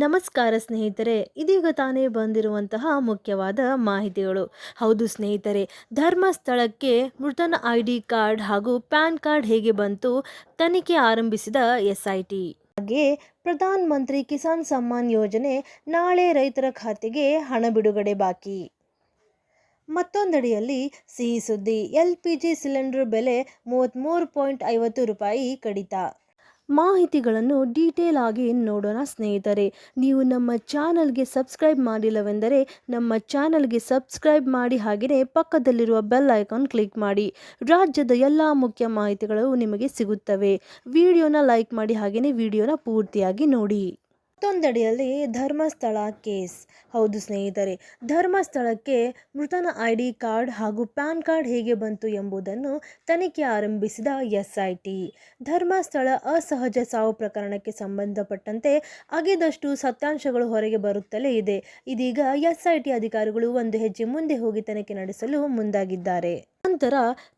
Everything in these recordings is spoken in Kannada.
ನಮಸ್ಕಾರ ಸ್ನೇಹಿತರೆ, ಇದೀಗ ತಾನೇ ಬಂದಿರುವಂತಹ ಮುಖ್ಯವಾದ ಮಾಹಿತಿಗಳು. ಹೌದು ಸ್ನೇಹಿತರೆ, ಧರ್ಮಸ್ಥಳಕ್ಕೆ ಮೃತನ ಐ ಡಿ ಕಾರ್ಡ್ ಹಾಗೂ ಪ್ಯಾನ್ ಕಾರ್ಡ್ ಹೇಗೆ ಬಂತು ತನಿಖೆ ಆರಂಭಿಸಿದ ಎಸ್ ಐ ಟಿ ಹಾಗೆ ಪ್ರಧಾನ ಮಂತ್ರಿ ಕಿಸಾನ್ ಸಮ್ಮಾನ್ ಯೋಜನೆ ನಾಳೆ ರೈತರ ಖಾತೆಗೆ ಹಣ ಬಿಡುಗಡೆ ಬಾಕಿ. ಮತ್ತೊಂದೆಡೆಯಲ್ಲಿ ಸಿಹಿ ಸುದ್ದಿ ಎಲ್ ಪಿ ಜಿ ಸಿಲಿಂಡರ್ ಬೆಲೆ ಮೂವತ್ತ್ಮೂರು ಪಾಯಿಂಟ್ ಐವತ್ತು ರೂಪಾಯಿ ಕಡಿತ. ಮಾಹಿತಿಗಳನ್ನು ಡೀಟೇಲ್ ಆಗಿ ನೋಡೋಣ ಸ್ನೇಹಿತರೆ. ನೀವು ನಮ್ಮ ಚಾನಲ್ಗೆ ಸಬ್ಸ್ಕ್ರೈಬ್ ಮಾಡಿಲ್ಲವೆಂದರೆ ನಮ್ಮ ಚಾನಲ್ಗೆ ಸಬ್ಸ್ಕ್ರೈಬ್ ಮಾಡಿ ಹಾಗೆಯೇ ಪಕ್ಕದಲ್ಲಿರುವ ಬೆಲ್ ಐಕಾನ್ ಕ್ಲಿಕ್ ಮಾಡಿ. ರಾಜ್ಯದ ಎಲ್ಲ ಮುಖ್ಯ ಮಾಹಿತಿಗಳು ನಿಮಗೆ ಸಿಗುತ್ತವೆ. ವಿಡಿಯೋನ ಲೈಕ್ ಮಾಡಿ ಹಾಗೆಯೇ ವಿಡಿಯೋನ ಪೂರ್ತಿಯಾಗಿ ನೋಡಿ. ಮತ್ತೊಂದೆಡೆಯಲ್ಲಿ ಧರ್ಮಸ್ಥಳ ಕೇಸ್. ಹೌದು ಸ್ನೇಹಿತರೆ, ಧರ್ಮಸ್ಥಳಕ್ಕೆ ಮೃತನ ಐ ಡಿ ಕಾರ್ಡ್ ಹಾಗೂ ಪ್ಯಾನ್ ಕಾರ್ಡ್ ಹೇಗೆ ಬಂತು ಎಂಬುದನ್ನು ತನಿಖೆ ಆರಂಭಿಸಿದ ಎಸ್ ಐ ಟಿ. ಧರ್ಮಸ್ಥಳ ಅಸಹಜ ಸಾವು ಪ್ರಕರಣಕ್ಕೆ ಸಂಬಂಧಪಟ್ಟಂತೆ ಅಗೆದಷ್ಟು ಸತ್ಯಾಂಶಗಳು ಹೊರಗೆ ಬರುತ್ತಲೇ ಇದೆ. ಇದೀಗ ಎಸ್ ಐ ಟಿ ಅಧಿಕಾರಿಗಳು ಒಂದು ಹೆಜ್ಜೆ ಮುಂದೆ ಹೋಗಿ ತನಿಖೆ ನಡೆಸಲು ಮುಂದಾಗಿದ್ದಾರೆ. ನಂತರ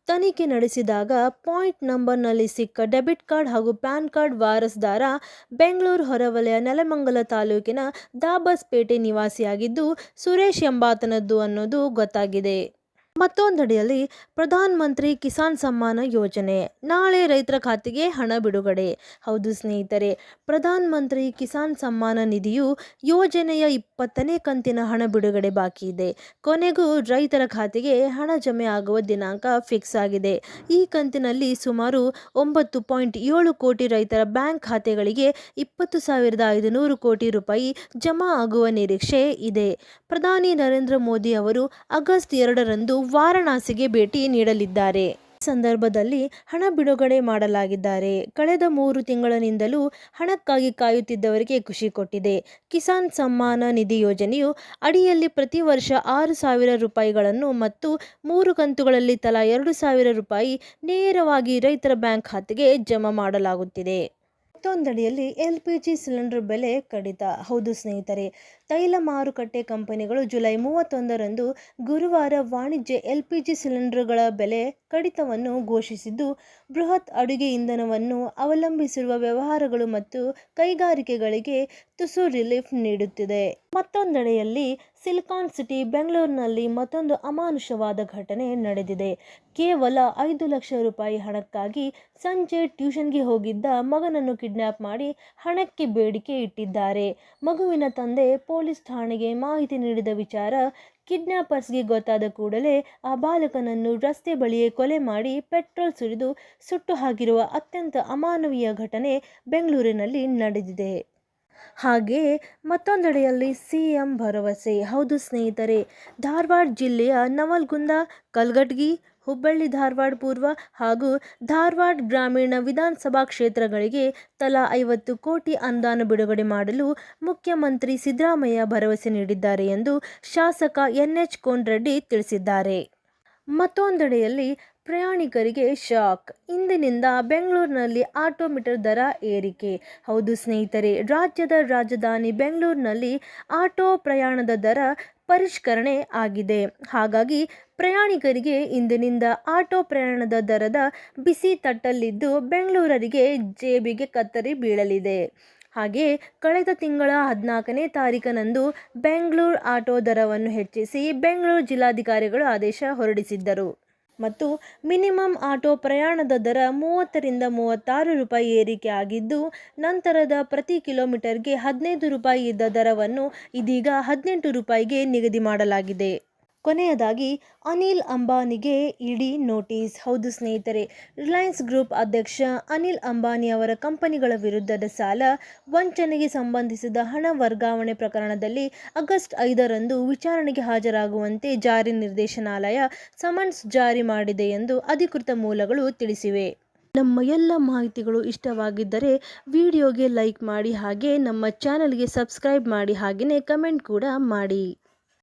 ತನಿಖೆ ನಡೆಸಿದಾಗ ಪಾಯಿಂಟ್ ನಂಬರ್ನಲ್ಲಿ ಸಿಕ್ಕ ಡೆಬಿಟ್ ಕಾರ್ಡ್ ಹಾಗೂ ಪ್ಯಾನ್ ಕಾರ್ಡ್ ವಾರಸ್ದಾರ ಬೆಂಗಳೂರು ಹೊರವಲಯ ನೆಲಮಂಗಲ ತಾಲೂಕಿನ ದಾಬಸ್ಪೇಟೆ ನಿವಾಸಿಯಾಗಿದ್ದು ಸುರೇಶ್ ಎಂಬಾತನದ್ದು ಅನ್ನೋದು ಗೊತ್ತಾಗಿದೆ. ಮತ್ತೊಂದೆಡೆಯಲ್ಲಿ ಪ್ರಧಾನ ಮಂತ್ರಿ ಕಿಸಾನ್ ಸಮ್ಮಾನ ಯೋಜನೆ. ನಾಳೆ ರೈತರ ಖಾತೆಗೆ ಹಣ ಬಿಡುಗಡೆ. ಹೌದು ಸ್ನೇಹಿತರೆ, ಪ್ರಧಾನ ಮಂತ್ರಿ ಕಿಸಾನ್ ಸಮ್ಮಾನ ನಿಧಿಯು ಯೋಜನೆಯ ಇಪ್ಪತ್ತನೇ ಕಂತಿನ ಹಣ ಬಿಡುಗಡೆ ಬಾಕಿ ಇದೆ. ಕೊನೆಗೂ ರೈತರ ಖಾತೆಗೆ ಹಣ ಜಮೆ ಆಗುವ ದಿನಾಂಕ ಫಿಕ್ಸ್ ಆಗಿದೆ. ಈ ಕಂತಿನಲ್ಲಿ ಸುಮಾರು ಒಂಬತ್ತು ಪಾಯಿಂಟ್ ಏಳು ಕೋಟಿ ರೈತರ ಬ್ಯಾಂಕ್ ಖಾತೆಗಳಿಗೆ ಇಪ್ಪತ್ತು ಸಾವಿರದ ಐದುನೂರು ಕೋಟಿ ರೂಪಾಯಿ ಜಮಾ ಆಗುವ ನಿರೀಕ್ಷೆ ಇದೆ. ಪ್ರಧಾನಿ ನರೇಂದ್ರ ಮೋದಿ ಅವರು ಆಗಸ್ಟ್ ಎರಡರಂದು ವಾರಣಾಸಿಗೆ ಭೇಟಿ ನೀಡಲಿದ್ದಾರೆ. ಸಂದರ್ಭದಲ್ಲಿ ಹಣ ಬಿಡುಗಡೆ ಮಾಡಲಾಗಿದ್ದಾರೆ. ಕಳೆದ ಮೂರು ತಿಂಗಳಿನಿಂದಲೂ ಹಣಕ್ಕಾಗಿ ಕಾಯುತ್ತಿದ್ದವರಿಗೆ ಖುಷಿ ಕೊಟ್ಟಿದೆ. ಕಿಸಾನ್ ಸಮ್ಮಾನ ನಿಧಿ ಯೋಜನೆಯು ಅಡಿಯಲ್ಲಿ ಪ್ರತಿ ವರ್ಷ ಆರು ಸಾವಿರ ರೂಪಾಯಿಗಳನ್ನು ಮತ್ತು ಮೂರು ಕಂತುಗಳಲ್ಲಿ ತಲಾ ಎರಡು ಸಾವಿರ ರೂಪಾಯಿ ನೇರವಾಗಿ ರೈತರ ಬ್ಯಾಂಕ್ ಖಾತೆಗೆ ಜಮಾ ಮಾಡಲಾಗುತ್ತಿದೆ. ಮತ್ತೊಂದಡಿಯಲ್ಲಿ ಎಲ್ ಪಿ ಜಿ ಸಿಲಿಂಡರ್ ಬೆಲೆ ಕಡಿತ. ಹೌದು ಸ್ನೇಹಿತರೆ ತೈಲ ಮಾರುಕಟ್ಟೆ ಕಂಪನಿಗಳು ಜುಲೈ ಮೂವತ್ತೊಂದರಂದು ಗುರುವಾರ ವಾಣಿಜ್ಯ ಎಲ್ಪಿಜಿ ಸಿಲಿಂಡರ್ಗಳ ಬೆಲೆ ಕಡಿತವನ್ನು ಘೋಷಿಸಿದ್ದು, ಬೃಹತ್ ಅಡುಗೆ ಇಂಧನವನ್ನು ಅವಲಂಬಿಸಿರುವ ವ್ಯವಹಾರಗಳು ಮತ್ತು ಕೈಗಾರಿಕೆಗಳಿಗೆ ತುಸು ರಿಲೀಫ್ ನೀಡುತ್ತಿದೆ. ಮತ್ತೊಂದೆಡೆಯಲ್ಲಿ ಸಿಲಿಕಾನ್ ಸಿಟಿ ಬೆಂಗಳೂರಿನಲ್ಲಿ ಮತ್ತೊಂದು ಅಮಾನುಷವಾದ ಘಟನೆ ನಡೆದಿದೆ. ಕೇವಲ ಐದು ಲಕ್ಷ ರೂಪಾಯಿ ಹಣಕ್ಕಾಗಿ ಸಂಜೆ ಟ್ಯೂಷನ್ಗೆ ಹೋಗಿದ್ದ ಮಗನನ್ನು ಕಿಡ್ನಾಪ್ ಮಾಡಿ ಹಣಕ್ಕೆ ಬೇಡಿಕೆ ಇಟ್ಟಿದ್ದಾರೆ. ಮಗುವಿನ ತಂದೆ ಪೊಲೀಸ್ ಠಾಣೆಗೆ ಮಾಹಿತಿ ನೀಡಿದ ವಿಚಾರ, ಕಿಡ್ನಾಪರ್ಸ್ಗೆ ಗೊತ್ತಾದ ಕೂಡಲೇ ಆ ಬಾಲಕನನ್ನು ರಸ್ತೆ ಬಳಿಯೇ ಕೊಲೆ ಮಾಡಿ ಪೆಟ್ರೋಲ್ ಸುರಿದು ಸುಟ್ಟು ಹಾಕಿರುವ ಅತ್ಯಂತ ಅಮಾನವೀಯ ಘಟನೆ ಬೆಂಗಳೂರಿನಲ್ಲಿ ನಡೆದಿದೆ. ಹಾಗೆಯೇ ಮತ್ತೊಂದೆಡೆಯಲ್ಲಿ ಸಿಎಂ ಭರವಸೆ. ಹೌದು ಸ್ನೇಹಿತರೆ, ಧಾರವಾಡ ಜಿಲ್ಲೆಯ ನವಲ್ಗುಂದ ಕಲ್ಗಟ್ಗಿ ಹುಬ್ಬಳ್ಳಿ ಧಾರವಾಡ ಪೂರ್ವ ಹಾಗೂ ಧಾರವಾಡ ಗ್ರಾಮೀಣ ವಿಧಾನಸಭಾ ಕ್ಷೇತ್ರಗಳಿಗೆ ತಲಾ ಐವತ್ತು ಕೋಟಿ ಅನುದಾನ ಬಿಡುಗಡೆ ಮಾಡಲು ಮುಖ್ಯಮಂತ್ರಿ ಸಿದ್ದರಾಮಯ್ಯ ಭರವಸೆ ನೀಡಿದ್ದಾರೆ ಎಂದು ಶಾಸಕ ಎನ್ ಎಚ್ ಕೋನರೆಡ್ಡಿ ತಿಳಿಸಿದ್ದಾರೆ. ಮತ್ತೊಂದೆಡೆಯಲ್ಲಿ ಪ್ರಯಾಣಿಕರಿಗೆ ಶಾಕ್. ಇಂದಿನಿಂದ ಬೆಂಗಳೂರಿನಲ್ಲಿ ಆಟೋಮೀಟರ್ ದರ ಏರಿಕೆ. ಹೌದು ಸ್ನೇಹಿತರೆ, ರಾಜ್ಯದ ರಾಜಧಾನಿ ಬೆಂಗಳೂರಿನಲ್ಲಿ ಆಟೋ ಪ್ರಯಾಣದ ದರ ಪರಿಷ್ಕರಣೆ ಆಗಿದೆ. ಹಾಗಾಗಿ ಪ್ರಯಾಣಿಕರಿಗೆ ಇಂದಿನಿಂದ ಆಟೋ ಪ್ರಯಾಣದ ದರದ ಬಿಸಿ ತಟ್ಟಲ್ಲಿದ್ದು ಬೆಂಗಳೂರರಿಗೆ ಜೇಬಿಗೆ ಕತ್ತರಿ ಬೀಳಲಿದೆ. ಹಾಗೆ ಕಳೆದ ತಿಂಗಳ ಹದಿನಾಲ್ಕನೇ ತಾರೀಕನಂದು ಬೆಂಗಳೂರು ಆಟೋ ದರವನ್ನು ಹೆಚ್ಚಿಸಿ ಬೆಂಗಳೂರು ಜಿಲ್ಲಾಧಿಕಾರಿಗಳು ಆದೇಶ ಹೊರಡಿಸಿದ್ದರು. ಮತ್ತು ಮಿನಿಮಮ್ ಆಟೋ ಪ್ರಯಾಣದ ದರ ಮೂವತ್ತರಿಂದ ಮೂವತ್ತಾರು ರೂಪಾಯಿ ಏರಿಕೆ ಆಗಿದ್ದು, ನಂತರದ ಪ್ರತಿ ಕಿಲೋಮೀಟರ್ಗೆ ಹದಿನೈದು ರೂಪಾಯಿ ಇದ್ದ ದರವನ್ನು ಇದೀಗ ಹದಿನೆಂಟು ರೂಪಾಯಿಗೆ ನಿಗದಿ ಮಾಡಲಾಗಿದೆ. ಕೊನೆಯದಾಗಿ, ಅನಿಲ್ ಅಂಬಾನಿಗೆ ಇಡಿ ನೋಟಿಸ್. ಹೌದು ಸ್ನೇಹಿತರೆ, ರಿಲಯನ್ಸ್ ಗ್ರೂಪ್ ಅಧ್ಯಕ್ಷ ಅನಿಲ್ ಅಂಬಾನಿ ಅವರ ಕಂಪನಿಗಳ ವಿರುದ್ಧದ ಸಾಲ, ವಂಚನೆಗೆ ಸಂಬಂಧಿಸಿದ ಹಣ ವರ್ಗಾವಣೆ ಪ್ರಕರಣದಲ್ಲಿ ಆಗಸ್ಟ್ ಐದರಂದು ವಿಚಾರಣೆಗೆ ಹಾಜರಾಗುವಂತೆ ಜಾರಿ ನಿರ್ದೇಶನಾಲಯ ಸಮನ್ಸ್ ಜಾರಿ ಮಾಡಿದೆ ಎಂದು ಅಧಿಕೃತ ಮೂಲಗಳು ತಿಳಿಸಿವೆ. ನಮ್ಮ ಎಲ್ಲ ಮಾಹಿತಿಗಳು ಇಷ್ಟವಾಗಿದ್ದರೆ ವಿಡಿಯೋಗೆ ಲೈಕ್ ಮಾಡಿ ಹಾಗೆ ನಮ್ಮ ಚಾನಲ್ಗೆ ಸಬ್ಸ್ಕ್ರೈಬ್ ಮಾಡಿ ಹಾಗೆಯೇ ಕಮೆಂಟ್ ಕೂಡ ಮಾಡಿ.